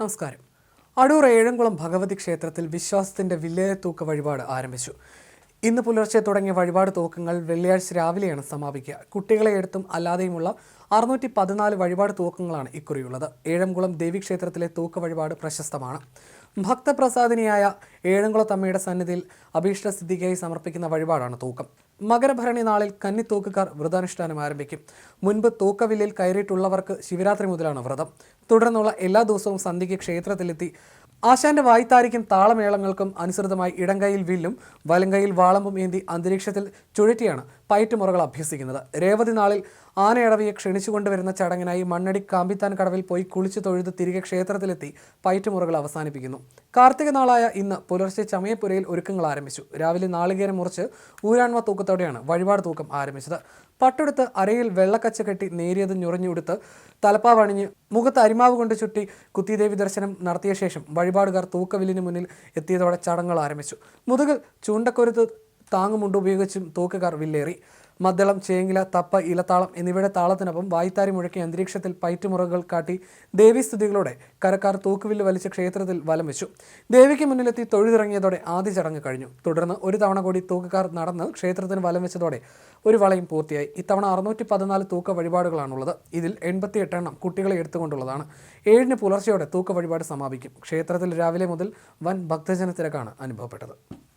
നമസ്കാരം. അടൂർ ഏഴംകുളം ഭഗവതി ക്ഷേത്രത്തിൽ വിശ്വാസത്തിന്റെ വില്ലേയ തൂക്ക വഴിപാട് ആരംഭിച്ചു. ഇന്ന് പുലർച്ചെ തുടങ്ങിയ വഴിപാട് തൂക്കങ്ങൾ വെള്ളിയാഴ്ച രാവിലെയാണ് സമാപിക്കുക. കുട്ടികളെ എടുത്തും അല്ലാതെയുമുള്ള അറുന്നൂറ്റി പതിനാല് വഴിപാട് തൂക്കങ്ങളാണ് ഇക്കുറിയുള്ളത്. ഏഴംകുളം ദേവീക്ഷേത്രത്തിലെ തൂക്ക വഴിപാട് പ്രശസ്തമാണ്. ഭക്തപ്രസാദിനിയായ ഏഴംകുളത്തമ്മയുടെ സന്നിധിയിൽ അഭീഷ്ടസിദ്ധിക്കായി സമർപ്പിക്കുന്ന വഴിപാടാണ് തൂക്കം. മകരഭരണി നാളിൽ കന്നിത്തൂക്കുകാർ വ്രതാനുഷ്ഠാനം ആരംഭിക്കും. മുൻപ് തൂക്കവില്ലിൽ കയറിയിട്ടുള്ളവർക്ക് ശിവരാത്രി മുതലാണ് വ്രതം. തുടർന്നുള്ള എല്ലാ ദിവസവും സന്ധ്യയ്ക്ക് ക്ഷേത്രത്തിലെത്തി ആശാന്റെ വായ്ത്താരിക്കും താളമേളങ്ങൾക്കും അനുസൃതമായി ഇടങ്കയിൽ വില്ലും വലങ്കയിൽ വാളമ്പും ഏന്തി അന്തരീക്ഷത്തിൽ ചുഴറ്റിയാണ് പയറ്റുമുറകൾ അഭ്യസിക്കുന്നത്. രേവതി നാളിൽ ആനയടവിയെ ക്ഷണിച്ചുകൊണ്ടുവരുന്ന ചടങ്ങിനായി മണ്ണടി കാമ്പിത്താൻ കടവിൽ പോയി കുളിച്ചു തൊഴുത് തിരികെ ക്ഷേത്രത്തിലെത്തി പയറ്റുമുറകൾ അവസാനിപ്പിക്കുന്നു. കാർത്തിക നാളായ ഇന്ന് പുലർച്ചെ ചമയപ്പുരയിൽ ഒരുക്കങ്ങൾ ആരംഭിച്ചു. രാവിലെ നാളികേരം മുറിച്ച് ഊരാൺമ തൂക്കത്തോടെയാണ് വഴിപാട് തൂക്കം ആരംഭിച്ചത്. പട്ടെടുത്ത് അരയിൽ വെള്ളക്കച്ച കെട്ടി നേരിയത് ഞുറഞ്ഞുകൊടുത്ത് തലപ്പാവണിഞ്ഞ് മുഖത്ത് അരിമാവ് കൊണ്ട് ചുറ്റി കുത്തിദേവി ദർശനം നടത്തിയ ശേഷം വഴിപാടുകാർ തൂക്കവില്ലിന് മുന്നിൽ എത്തിയതോടെ ചടങ്ങുകൾ ആരംഭിച്ചു. മുതുകിൽ ചൂണ്ടക്കൊരുത്ത് താങ്ങുമുണ്ട് ഉപയോഗിച്ചും തൂക്കുകാർ വില്ലേറി. മദ്ദളം ചേങ്ങില തപ്പ ഇലത്താളം എന്നിവയുടെ താളത്തിനൊപ്പം വായ്ത്താരി മുഴക്കി അന്തരീക്ഷത്തിൽ പയറ്റുമുറകൾ കാട്ടി ദേവീസ്തുതികളോടെ കരക്കാർ തൂക്കുവില്ല് വലിച്ച് ക്ഷേത്രത്തിൽ വലം വെച്ചു. ദേവിക്ക് മുന്നിലെത്തി തൊഴുതിറങ്ങിയതോടെ ആദ്യ ചടങ്ങ് കഴിഞ്ഞു. തുടർന്ന് ഒരു തവണ കൂടി തൂക്കുകാർ നടന്ന് ക്ഷേത്രത്തിന് വലം വെച്ചതോടെ ഒരു വളയും പൂർത്തിയായി. ഇത്തവണ അറുന്നൂറ്റി പതിനാല് തൂക്ക വഴിപാടുകളാണുള്ളത്. ഇതിൽ എൺപത്തി എട്ടെണ്ണം കുട്ടികളെ എടുത്തുകൊണ്ടുള്ളതാണ്. ഏഴിന് പുലർച്ചെയോടെ തൂക്ക വഴിപാട് സമാപിക്കും. ക്ഷേത്രത്തിൽ രാവിലെ മുതൽ വൻ ഭക്തജനത്തിരക്കാണ് അനുഭവപ്പെട്ടത്.